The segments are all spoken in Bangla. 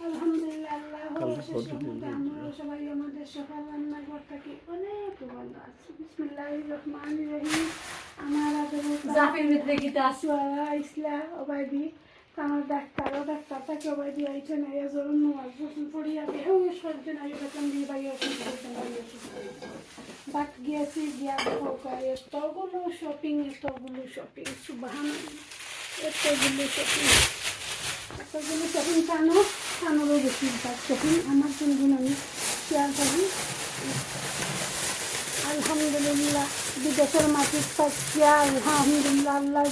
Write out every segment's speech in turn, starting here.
আলহামদুলিল্লাহ সবাই আমাদের সকাল রান্নাঘর থেকে অনেক ভালো আছি বিসমিল্লাহ রহমান রহিম আমার জাফির ভিতরে গীতা ইসলা ওবাইদি আমার ডাক্তার ও ডাক্তার তাকে ওবাইদি আইছে না ইয়া জরুন নওয়াজ বসুন পড়িয়া দেহ সর্জন আইও বেতন দিয়ে বাই অসুস্থ হয়েছেন গিয়েছি এতগুলো শপিং এতগুলো শপিং সুবাহান এতগুলো শপিং আমি আলহামদুলিল্লাহ, বিদেশের মাটির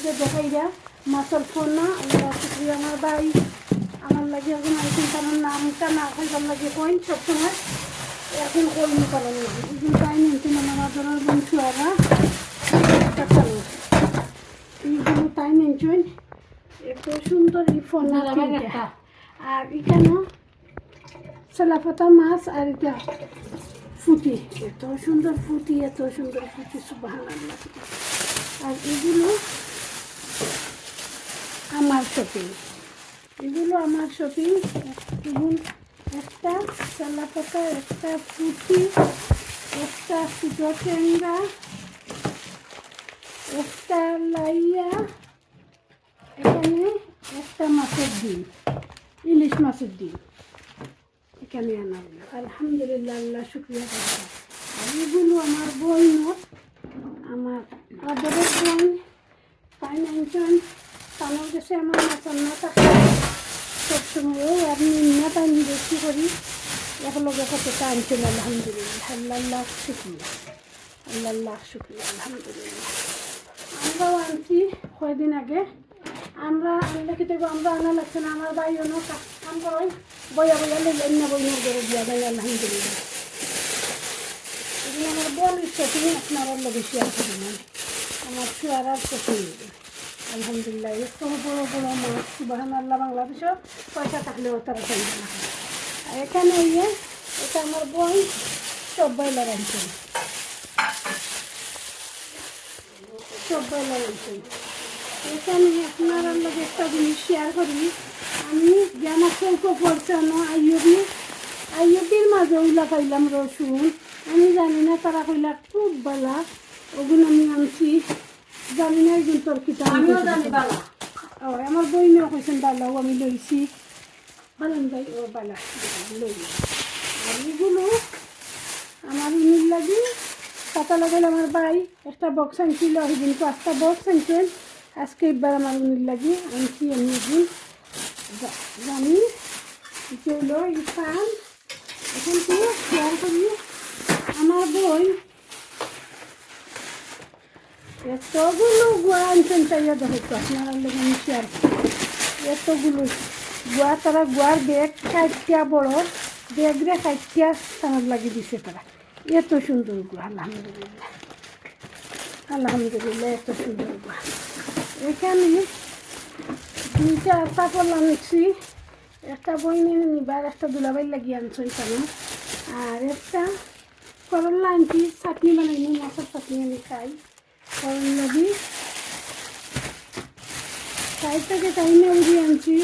যে দেখাই দেয়। মাছের ফোন আল্লাহ শুক্রিয়া আমার ভাই। আমার লাগে এখন কারণ নামটা না খাইবার লাগে কইন সবসময়। এখন এগুলো তাই নিয়েছেন আমার ধরার এইগুলো তাই নিয়েছেন এত আর এখানে সালাপাতা মাছ আর এটা ফুটি এত সুন্দর ফুটি এত সুন্দর ফুটি সুবাহান আল্লাহ আর এগুলো আমার শপিং এগুলো আমার শপিং এগুলো একটা চালাপাতা একটা ফুটি একটা ফুটো টেঙ্গা একটা লাইয়া এখানে একটা মাছের ডিম, ইলিশ মাছের ডিম। এখানে আনা হলো আলহামদুলিল্লাহ, আল্লাহ শুক্রিয়া করছি। আর এগুলো আমার বই নোট, আমার আদরের বই ফাইন্যান্সন তানোর কাছে আমার মাথার না থাকে সবসময় আপনি না টাইম বেশি করি। একলগে কত টাইম ছিল আলহামদুলিল্লাহ। আল্লাহ শুক্রিয়া। আল্লাহ শুক্রিয়া, আলহামদুলিল্লাহ। আমরাও আনছি কয়দিন আগে। আমরা আনলে কি আমরা আনা লাগছে না, আমার ভাই অন্য কাম বইয়া বইয়া না দিয়া ভাই আলহামদুলিল্লাহ এগুলো আমার বল ইচ্ছা তুমি আপনার লগে শেয়ার করবেন আমার চেয়ারার পছন্দ আলহামদুলিল্লাহ এত বড় বড় পয়সা থাকলেও তারা চাইবে না। আর এটা আমার বই সব বয়লার আনছেন সব আনছেন এখানে আপনার লগে একটা জিনিস শেয়ার করি আমি জ্ঞান চৌকো পড়ছানো আইয়বি আইয়বির মাঝে ওইলা পাইলাম রসুন। আমি জানি না তারা কইলা খুব বালা ওগুলো আমি আনছি। জানি না একজন তর্কিটা আমিও ও আমার বইনেও কইছেন বালাও আমি লইছি। বালান ভাই ও বালা লই আর এগুলো আমার ইমিল লাগি পাতা লাগাইল আমার ভাই একটা বক্স আনছিল সেদিন পাঁচটা বক্স আনছেন। আজকে এবার আমার ইমিল লাগি, আনছি আমি একদিন জানি চইল ইফান এখন তো শেয়ার করি, আমার বই। এতগুলো গুয়া আনছেন চাইয়া দেখো আপনারা লোক আমি শেয়ার এতগুলো গুয়া, তারা গুয়ার ব্যাগ খাইটিয়া বড় ব্যাগ রে খাইটিয়া তার লাগি দিছে তারা। এত সুন্দর গুয়া, আলহামদুলিল্লাহ। আলহামদুলিল্লাহ, এত সুন্দর গুয়া। এখানে দুইটা কাপড় আনছি। একটা বই নিয়ে নিবার একটা দুলাবাই লাগিয়ে আনছো এখানে। আর একটা করল্লা আনছি, চাটনি বানাইনি মাছের চাটনি আমি খাই। করল্লা দি তাই থেকে তাই না আনছি।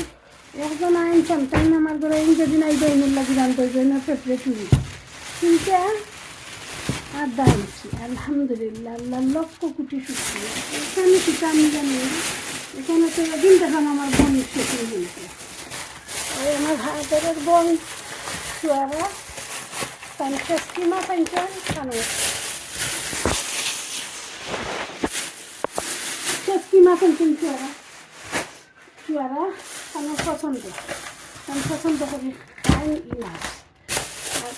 একজন আনছাম তাই না আমার ঘরে যেদিন আইবে, এমন লাগি রান্ধতে জন্য পেঁপড়ে চুরি। তিনটা আদা আনছি আলহামদুলিল্লাহ, আল্লাহ লক্ষ কোটি শুক্রিয়া। এখানে কিছু আমি জানি? এখানে তো একদিন দেখান আমার বোন শুক্রি হয়েছে ওই আমার হাতের বোন সুয়ারা পঞ্চাশ কিমা পঞ্চাশ খানো কিমা পঞ্চাশ সুয়ারা। সুয়ারা আমার পছন্দ। আমি পছন্দ করি মাছ আর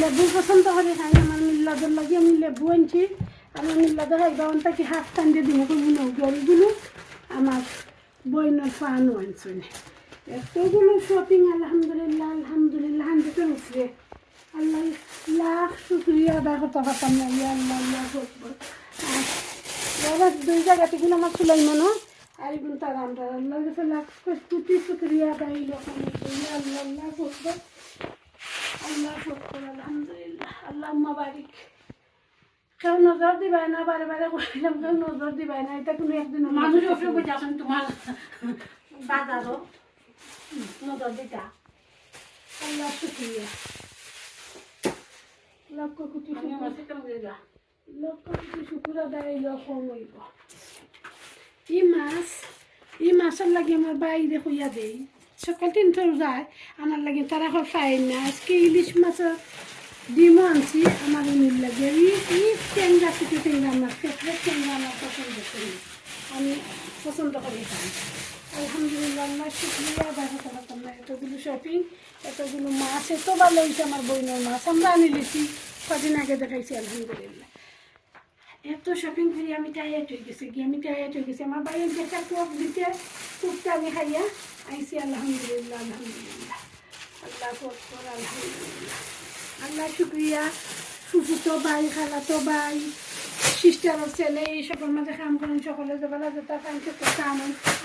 লেবু পছন্দ করে খাই আমার মিল্লাদের লাগে আমি লেবু আনছি। আমার মিল্লাদের খাইবা অন্তা কি হাত টান দিয়ে দিন কোনো নৌকরিগুলো আমার বইনের ফানও আনছেন এতগুলো শপিং আলহামদুলিল্লাহ আলহামদুলিল্লাহ হান্ড্রেডের উপরে আল্লাহ, লাখ শুক্রিয়া আদায় করতে পারতাম না। আল্লাহ আল্লাহ বাবা, দুই জায়গাতে গেলে আমার সুলাইমানো আর এগুলো তার আমরা আল্লাহ লাখ কোটি শুক্রিয়া আদায় আল্লাহ আল্লাহ আকবর। আল্লাহ আকবর, আলহামদুলিল্লাহ। আল্লাহ বারিক। কেউ নজর দিবাই না বারে বারে বললাম কেউ নজর দিবাই না এটা কোনো একদিন মানুষ উপরে বসে আছেন তোমার বাজারও। নজর দিতা। আল্লাহ শুক্রিয়া। লক্ষ কোটি লক্ষ কোটি শুকুর আদায় লক্ষ্য হইব। ই মাছ ই মাছের লাগে আমার বাইরে হইয়া দেই। সকাল তিনটার যায়। আমার লাগে তারা এখন পাই না। আজকে ইলিশ মাছের ডিমও আনছি, আমার উনির লাগে। ই টেঙ্গা শুধু টেঙ্গা আমার ফেভারেট টেঙ্গা আমার পছন্দ করি। আমি পছন্দ করি খাই আলহামদুলিল্লাহ, আল্লাহ শুক্রিয়া দেখা না এতগুলো শপিং এতগুলো মাছ, এত ভালো হয়েছে আমার বইনের মাছ। আমরা আনি লিছি, কদিন আগে দেখাইছি, আলহামদুলিল্লাহ। এত শপিং করি আমি টায়ার্ড হয়ে গেছি গিয়ে আমি টায়ার্ড হয়ে গেছি। আমার বাইরে দেখা কোপ দিতে কুপটা আমি খাইয়া আইসি আলহামদুলিল্লাহ আলহামদুলিল্লাহ। আল্লাহ আকবর আলহামদুলিল্লাহ। আল্লাহ শুক্রিয়া। ফুফুতো ভাই খালাতো ভাই সিস্টারের ছেলে এই সকল মাঝে কাম করেন সকলে যেবেলা যেটা কাম করতে কাম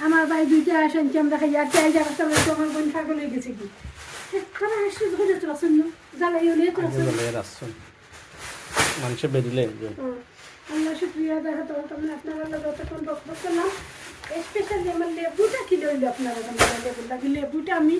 আমার ভাই দুইটা আসেন যে আমরা খাইয়া যাই যারা চলে তো আমার বোন পাগল হয়ে গেছে কি? তারা আসলে ধরে যেতে পারছেন জ্বালাই হলে তো বলে মানুষে বেরিলে একজন। আল্লাহ শুক্রিয়া দেখা তো তোমরা আপনারা যতক্ষণ বক্তব্য করলাম স্পেশালি আমার লেবুটা কি লইল আপনারা লেবুটা লেবুটা আমি